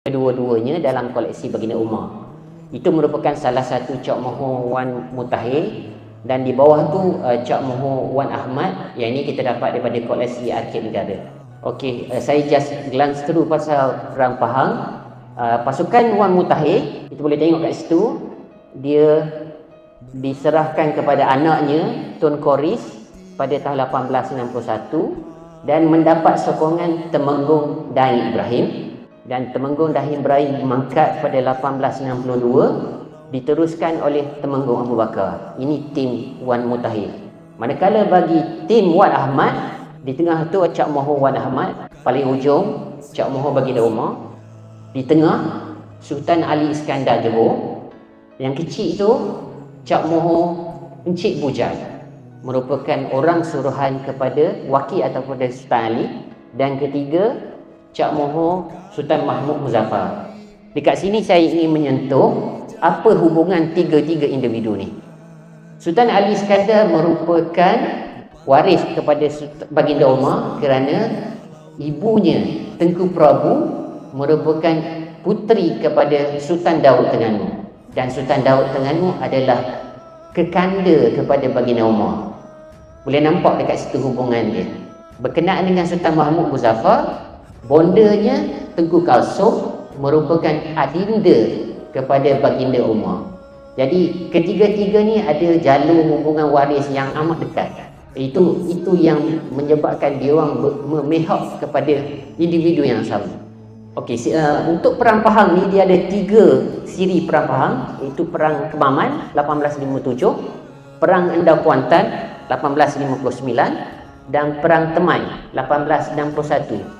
kedua-duanya dalam koleksi baginda Umar. Itu merupakan salah satu Cok Moho Wan Mutahir dan di bawah tu uh, Cok Moho Wan Ahmad yang ini kita dapat daripada koleksi Arkib Negara. Okey, uh, saya just glance through pasal Perang Pahang. Uh, pasukan Wan Mutahir, kita boleh tengok kat situ dia diserahkan kepada anaknya Tun Koris pada tahun 1861 dan mendapat sokongan Temenggung Dain Ibrahim dan Temenggung Dahim Ibrahim mangkat pada 1862 diteruskan oleh Temenggung Abu Bakar. Ini tim Wan Mutahir. Manakala bagi tim Wan Ahmad di tengah tu Cak Moho Wan Ahmad paling ujung Cak Moho bagi Umar di tengah Sultan Ali Iskandar Johor yang kecil tu Cak Moho Encik Bujang merupakan orang suruhan kepada wakil ataupun Sultan Ali dan ketiga Cak Moho Sultan Mahmud Muzaffar. Dekat sini saya ingin menyentuh apa hubungan tiga-tiga individu ni. Sultan Ali Iskandar merupakan waris kepada Baginda Umar kerana ibunya Tengku Prabu merupakan puteri kepada Sultan Daud Terengganu dan Sultan Daud Terengganu adalah kekanda kepada Baginda Umar. Boleh nampak dekat situ hubungan dia. Berkenaan dengan Sultan Mahmud Muzaffar, Bondanya Tengku Kalsum merupakan adinda kepada baginda Umar. Jadi ketiga-tiga ni ada jalur hubungan waris yang amat dekat. Itu itu yang menyebabkan dia orang memihak kepada individu yang sama. Okey, uh, untuk perang Pahang ni dia ada tiga siri perang Pahang iaitu perang Kemaman 1857, perang Endau Kuantan 1859 dan perang Temai 1861